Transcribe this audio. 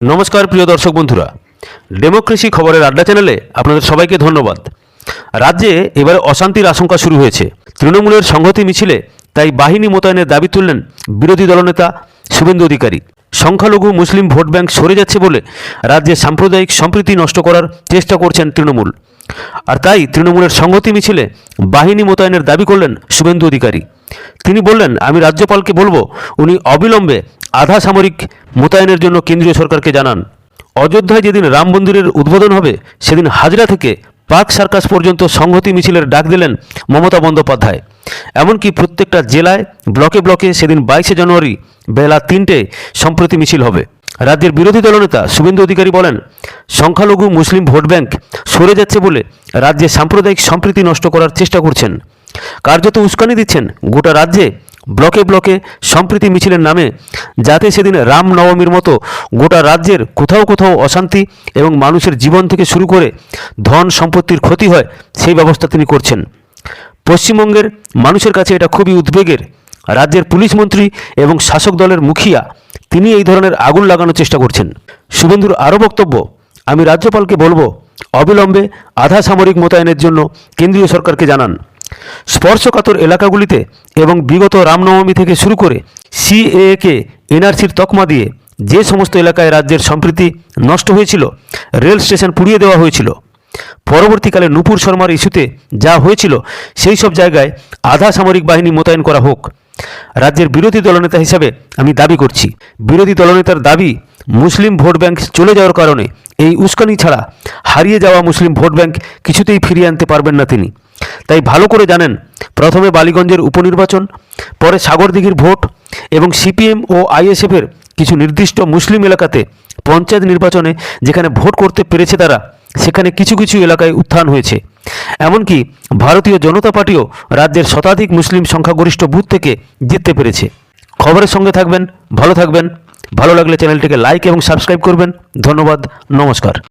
নমস্কার, প্রিয় দর্শক বন্ধুরা। ডেমোক্রেসি খবরের আড্ডা চ্যানেলে আপনাদের সবাইকে ধন্যবাদ। রাজ্যে এবারে অশান্তির আশঙ্কা শুরু হয়েছে। তৃণমূলের সংহতি মিছিলে তাই বাহিনী মোতায়েনের দাবি তুললেন বিরোধী দলনেতা শুভেন্দু অধিকারী। সংখ্যালঘু মুসলিম ভোট ব্যাংক সরে যাচ্ছে বলে রাজ্যে সাম্প্রদায়িক সম্প্রীতি নষ্ট করার চেষ্টা করছেন তৃণমূল। আর তাই তৃণমূলের সংহতি মিছিলে বাহিনী মোতায়েনের দাবি করলেন শুভেন্দু অধিকারী। তিনি বললেন, আমি রাজ্যপালকে বলব, উনি অবিলম্বে আধা সামরিক মোতায়েনের জন্য কেন্দ্রীয় সরকারকে জানান। অযোধ্যায় যেদিন রাম মন্দিরের উদ্বোধন হবে, সেদিন হাজরা থেকে পাক সার্কাস পর্যন্ত সংহতি মিছিলের ডাক দিলেন মমতা বন্দ্যোপাধ্যায়। এমনকি প্রত্যেকটা জেলায় ব্লকে ব্লকে সেদিন বাইশে জানুয়ারি বেলা তিনটে সম্প্রতি মিছিল হবে। রাজ্যের বিরোধী দলনেতা শুভেন্দু অধিকারী বলেন, সংখ্যালঘু মুসলিম ভোট ব্যাংক সরে যাচ্ছে বলে রাজ্যে সাম্প্রদায়িক সম্প্রীতি নষ্ট করার চেষ্টা করছেন। কার্যত উস্কানি দিচ্ছেন গোটা রাজ্যে, ব্লকে ব্লকে সম্প্রীতি মিছিলের নামে, যাতে সেদিন রাম নবমীর মতো গোটা রাজ্যের কোথাও কোথাও অশান্তি এবং মানুষের জীবন থেকে শুরু করে ধন সম্পত্তির ক্ষতি হয়, সেই ব্যবস্থা তিনি করছেন। পশ্চিমবঙ্গের মানুষের কাছে এটা খুবই উদ্বেগের। রাজ্যের পুলিশ মন্ত্রী এবং শাসক দলের মুখিয়া তিনি এই ধরনের আগুন লাগানোর চেষ্টা করছেন। শুভেন্দুর আরও বক্তব্য, আমি রাজ্যপালকে বলব, অবিলম্বে আধা সামরিক মোতায়েনের জন্য কেন্দ্রীয় সরকারকে জানান। স্পর্শকাতর এলাকাগুলিতে এবং বিগত রামনবমী থেকে শুরু করে সিএকে এনআরসির তকমা দিয়ে যে সমস্ত এলাকায় রাজ্যের সম্প্রীতি নষ্ট হয়েছিল, রেল স্টেশন পুড়িয়ে দেওয়া হয়েছিল। পরবর্তীকালে নূপুর শর্মার ইস্যুতে যা হয়েছিল, সেই সব জায়গায় আধা সামরিক বাহিনী মোতায়েন করা হোক। রাজ্যের বিরোধী দলনেতা হিসাবে আমি দাবি করছি। বিরোধী দলনেতার দাবি, মুসলিম ভোট ব্যাংক চলে যাওয়ার কারণে এই উস্কানি ছাড়া হারিয়ে যাওয়া মুসলিম ভোট ব্যাংক কিছুতেই ফিরিয়ে আনতে পারবেন না তিনি। তাই ভালো করে জানেন, প্রথমে বালিগঞ্জের উপনির্বাচন, পরে সাগরদিঘির ভোট এবং সিপিএম ও আইএসএফের কিছু নির্দিষ্ট মুসলিম এলাকাতে পঞ্চায়েত নির্বাচনে যেখানে ভোট করতে পেরেছে তারা, সেখানে কিছু কিছু এলাকায় উত্থান হয়েছে। এমনকি ভারতীয় জনতা পার্টিও রাজ্যের শতাধিক মুসলিম সংখ্যাগরিষ্ঠ বুথ থেকে জিততে পেরেছে। খবরের সঙ্গে থাকবেন, ভালো থাকবেন। ভালো লাগলে চ্যানেলটিকে লাইক এবং সাবস্ক্রাইব করবেন। ধন্যবাদ, নমস্কার।